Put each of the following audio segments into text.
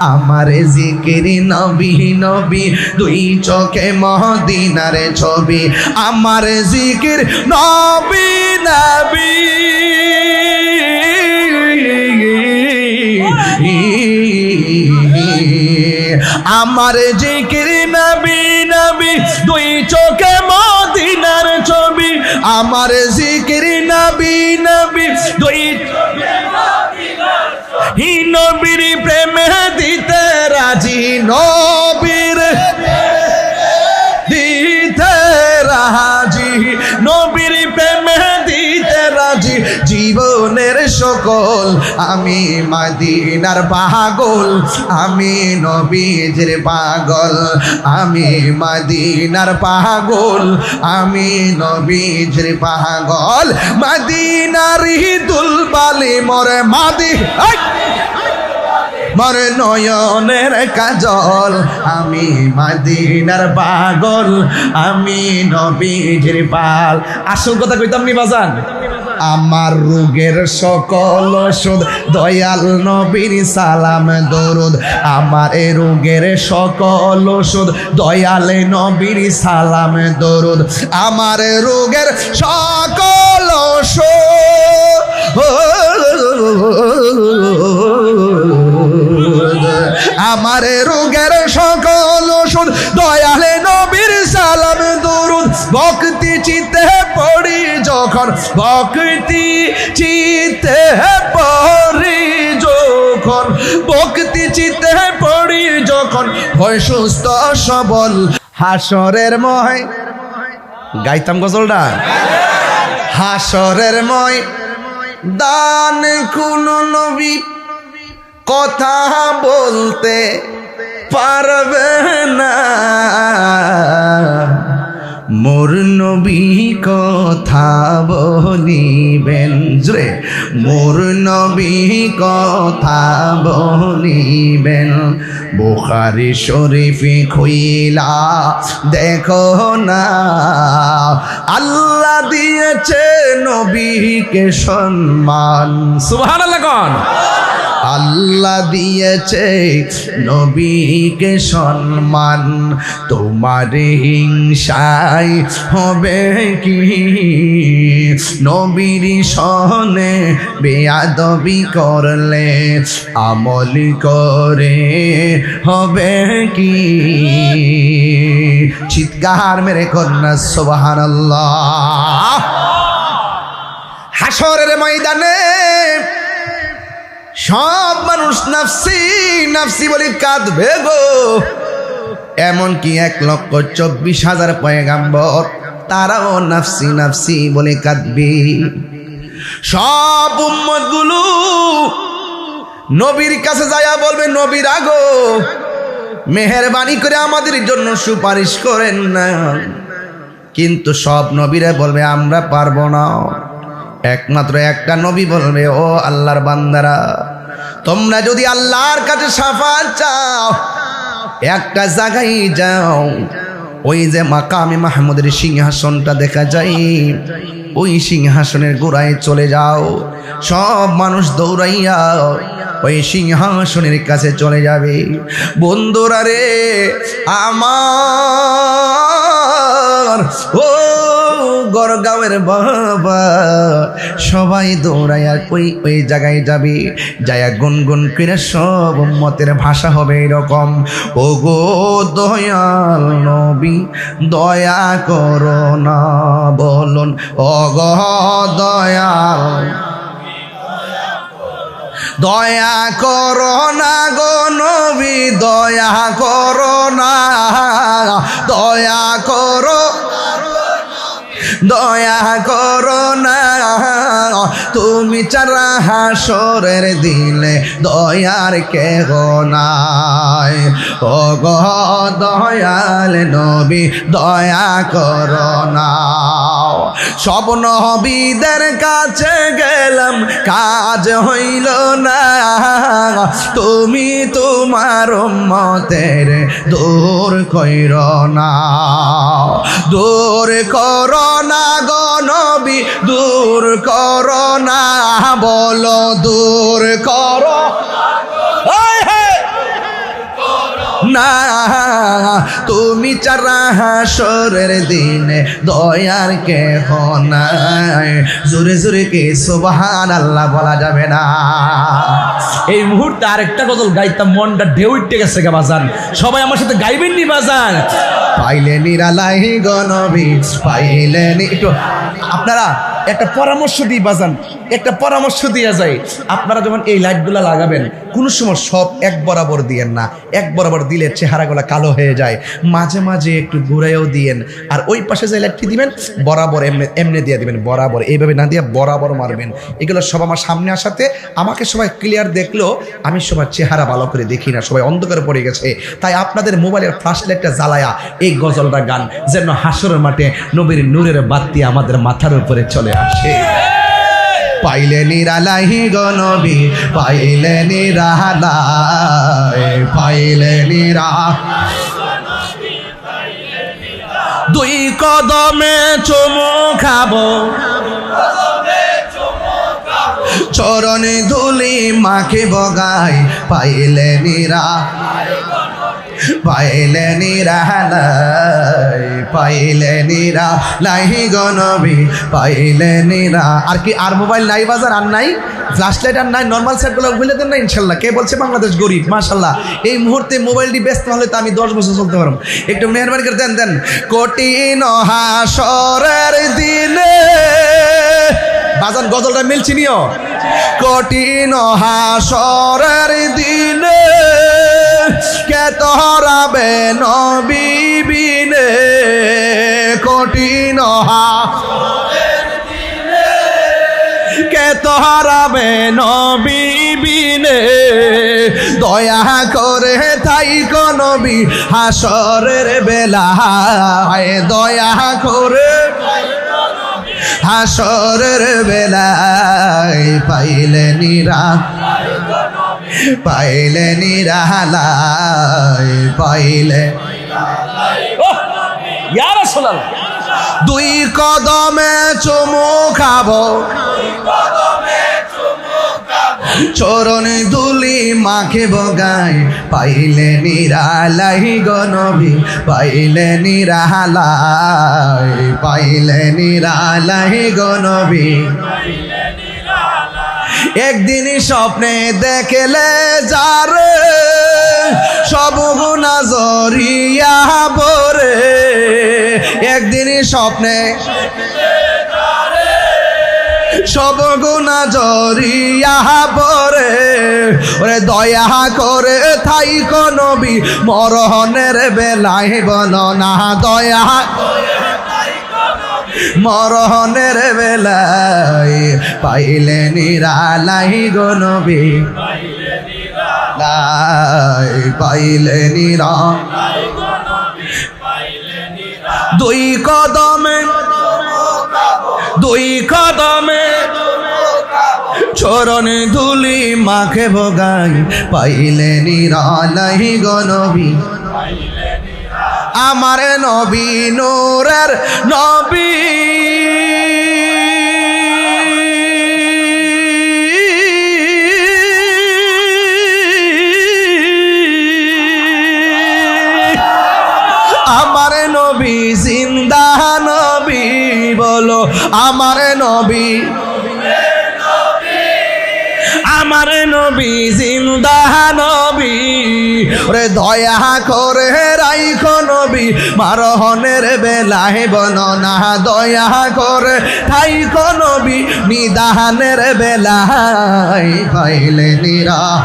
আমার জিকিরি নবী নবী, দুই চোখে মদিনার ছবি। আমার জিকির নবী নবী। আমার জিকির নবী নবী, দুই চোখে মদিনার ছবি। আমার জিকির নবী নবী, দুই হি নবীর প্রেমে দিতে রাজি নবীর সকল, আমি মাদিনার পাগল, আমি নবীজের পাগল, আমি মাদিনার পাগল, আমি নবীজের পাগল। মাদিনার হিদুল বালি মরে মাদি! মর নয়নের কাজল, আমি মাদিনার পাগল, আমি নবীজির পাল আসল কথা কইতাম নি বাজান? আমার রোগের সকল ওষুধ, দয়াল নবীর সালাম, দরুদ। আমার এ রোগের সকল ওষুধ, দয়াল নবীর সালাম, দরুদ। আমার রোগের সকল ওষুধ আমার রোগের সকল ওষুধ, দয়ালে নবীর সালাম দরুদ। ভক্তি চিতে পড়ি যখন, ভক্তি চিতে পড়ি যখন, ভক্তি চিতে পড়ি যখন হয় সুস্থ সবল, হাসরের ময়। গাইতাম গজলটা? হাসরের ময়, দান কোন নবী। কথা বলতে পারবে না। মোর নবী কথা বলিবেন জুড়ে মোর নবী কথা বলিবেন। বুখারি শরীফি খুইলা দেখো না। আল্লাহ দিয়েছে নবীকে সম্মান। সুবহানাল্লাহ কোন। আল্লাহ দিয়েছে নবীকে সম্মান। তোমার হিংসায় হবে কি? নবীর সনে বেয়াদবি করলে আমল করে হবে কি? চিৎকার মেরে কন্যা সোবাহান হাসরের ময়দানে সব মানুষ নাফসি নাফসি বলি কাঁদবে গো। এমনকি এক লক্ষ চব্বিশ হাজার পয়গাম্বর, তারাও নাফসি নাফসি বলে কাঁদবে। সব উম্মতগুলো নবীর কাছে যায়া বলবে নবীর আগো মেহরবানি করে আমাদের জন্য সুপারিশ করেন না। কিন্তু সব নবীরা বলবে, আমরা পারব না। একমাত্র একটা নবী বলবে, ও আল্লাহর বান্দারা, তোমরা যদি আল্লাহর কাছে সাফার চাও, একটা জায়গায় যাও, ওই যে মাকামে মাহমুদের সিংহাসনটা দেখা যায়, ওই সিংহাসনের গোড়ায় চলে যাও, সব মানুষ দৌড়াইয়া ওই সিংহাসনের কাছে চলে যাবে। বন্ধুরা রে, আমার, ও গড়গাঁওয়ের বাবা। সবাই দৌড়াইয়া ওই ওই জায়গায় যাবে যায়া গুনগুন করে সব মতের ভাষা হবে এরকম। ও গো দয়াল নবী, দয়া করো না, বলুন ও গো দয়াল। দয়া করো না গো নবী, দয়া করো না, দয়া করো দয়া করো না। তুমি চারা হাসরের দিলে দয়ার কে নাই। ও গো দয়াল নবী, দয়া করো না। সব নবীদের কাছে গেলাম, কাজ হইল না। তুমি তোমার মতের দূর কইর না। দূর কর দূর করো না বলো দূর কর না। তুমি চারা হাসরের দিনে দয়ার কে নাই। জোরে জোরে কে সুবহান আল্লাহ বলা যাবে না। এই মুহূর্তে আরেকটা গজল গাইতাম মনটা ঢেউ উঠে গেছে গা বাজান। সবাই আমার সাথে গাইবেন নি বাজান? পাইলে নিরালাই গনবি পাইলে আপনারা একটা পরামর্শ দিই বাজান, একটা পরামর্শ দিয়ে যায় আপনারা যখন এই লাইটগুলো লাগাবেন, কোনো সময় সব এক বরাবর দিয়েন না, এক বরাবর দিলে চেহারাগুলো কালো হয়ে যায়। মাঝে মাঝে একটু ঘুরেও দিয়েন, আর ওই পাশে যে লাইটটি দিবেন, বরাবর এমনি এমনি দিয়ে দিবেন, বরাবর। এইভাবে না দিয়ে বরাবর মারবেন। এগুলো সব আমার সামনে আসাতে আমাকে সবাই ক্লিয়ার দেখলেও আমি সবার চেহারা ভালো করে দেখি না, সবাই অন্ধকারে পড়ে গেছে। তাই আপনাদের মোবাইলের ফ্লাশ লাইটটা জ্বালায়া এই গজলটা গান, যেন হাসরের মাঠে নবীর নূরের বাতি আমাদের মাথার উপরে চলে আসে। পাইলে নিরালাহি গনবি পাইলে নিরালাই, পাইলে নিরা। দুই কদমে চুমু খাব। চরণে ধুলি মাকে বগাই পাইলে নিরা। পাইলে নিরালাই, পাইলে নিরা লাহি গনবি পাইলে নিরা। আর কি, আর মোবাইল নাই, বাজার আর নাই? ফ্ল্যাশ লাইট আর নাই নর্মাল সেটগুলো বুঝলে দেন না ইনশাল্লাহ। কে বলছে বাংলাদেশ গরিব? মাশাল্লাহ। এই মুহূর্তে মোবাইলটি ব্যস্ত হলে তো আমি দশ বছর চলতে পারব। একটু মেহরবানি করে দেন দেন। কঠিন হাসরের দিনে বাজান, গজলটা মিলছি নিও। কঠিন হাসরের দিনে কে তোরাবে নবিবিনে কঠিন হা কে তোহারাবে নবিবিনে দয়া করে তাই নবী হাসরের বেলা দয়া করে হাসরের বেলায় পাইলে নিরা পাইলে নিরালায় পাইলে দুই কদমে চুমু খাব। চরণে দুলি মাখে বগাই, পাইলে নিরালাই গনবি পাইলে নিরালাই পাইলে নিরালাই গনবি একদিন স্বপ্নে দেখলে যারে, সব গুণা জরিয়া বরে একদিন স্বপ্নে সব গুণা জরিয়া পরে। ওরে দয়া করে থাই নবী, মরহনের বেলায় বল না, দয়া মরহনের বেলায় পাইলে নিরালাই গো নবী। লাই পাইলে নিরা দুই কদমে দুই কদমে চরণে ধুলি মাখে ভোগাই পাইলে নিরালাই গনবী আমার নবী নূরের নবী। আমার নবী। আমার নবী, জিন্দা নবী। রে দয়া করে রাইখ নবী, মারহনের বেলায় বন না দয়া করে থাইক নবী নিদানের বেলায় পাইলে নিরা।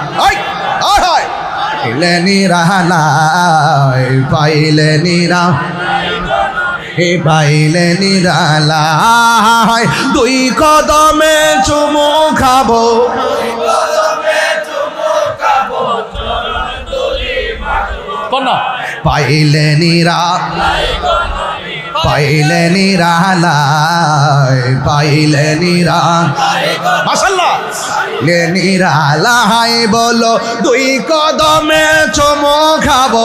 পাইলে নিরালাই পাইলে নিরা। হে পাইলে নিরালাই দুই কদমে চুমু খাব। পাইলে নিরা পাইলে নিরালাই পাইলে নিরা। মাশাল্লাহ লে নিরালাই বলো দুই কদমে চুমু খাব।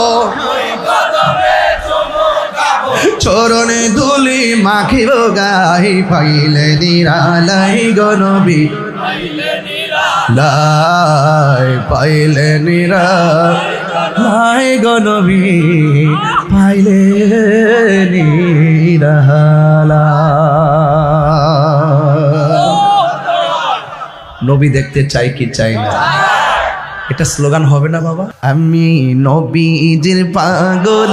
চরণে দুলি মাখিব গাই পাইলে নিরালাই গনবি। লাই পাইলে নিরা নাই গো নবী পাইলে নিরালা নবী দেখতে চাই কি চাই না? এটা স্লোগান হবে না বাবা? আমি নবীজির পাগল।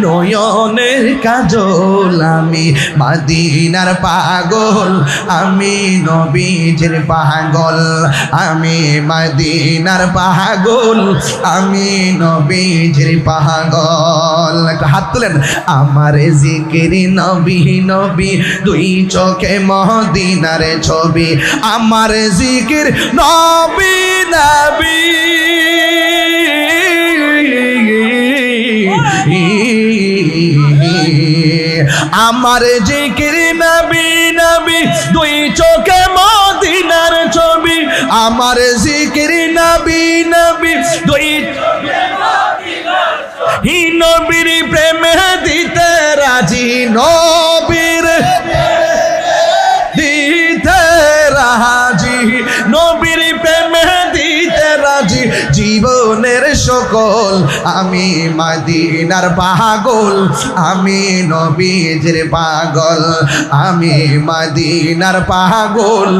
নয়নের কাজল, আমি মাদিনার পাগল, আমি নবীজির পাগল, আমি মাদিনার পাগল, আমি নবীজির পাগল। হাত তুলেন। আমার জিকিরি নবী নবী, দুই চোখে মদিনার ছবি। আমার জিকির নবী নবী। আমার জিকির নবী নবী, দুই চোখে মদিনার ছবি। আমার জিকির নবী নবী, দুই হি নবীর প্রেমে দিতে রাজি নবীর আমি মাদিনার পাগল, আমি নবীজের পাগল, আমি মাদিনার পাগল,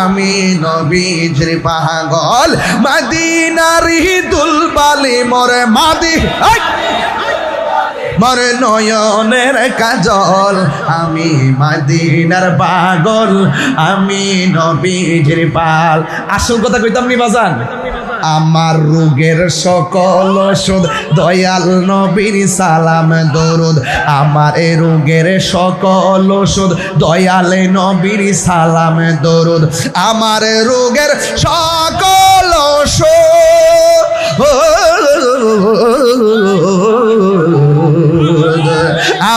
আমি নবীজের পাগল। মাদিনার দুলবালি মরে মাদি! মর নয়নের কাজল, আমি মাদিনার পাগল, আমি নবীজির পাল আসল কথা কইতাম নি বাজান? আমার রোগের সকল ওষুধ। দয়াল নবীর সালাম, দরুদ। আমার এ রোগের সকল ওষুধ। দয়াল নবীর সালাম, দরুদ। আমার রোগের সকল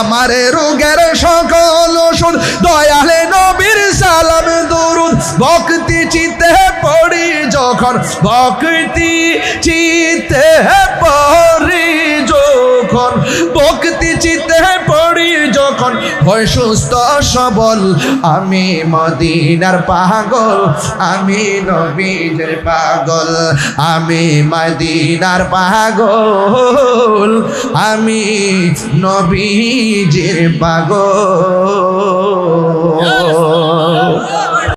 আমার রোগের সকল ওষুধ। দয়ালে নবীর সালাম ভক্তি চিতে পড়ি যখন, ভক্তি চিতে পড়ি যখন, ভক্তি চিতে পড়ি যখন, হয় সুস্থ সবল, আমি মদিনার পাগল, আমি নবীজের পাগল, আমি মদিনার পাগল, আমি নবীজের পাগল।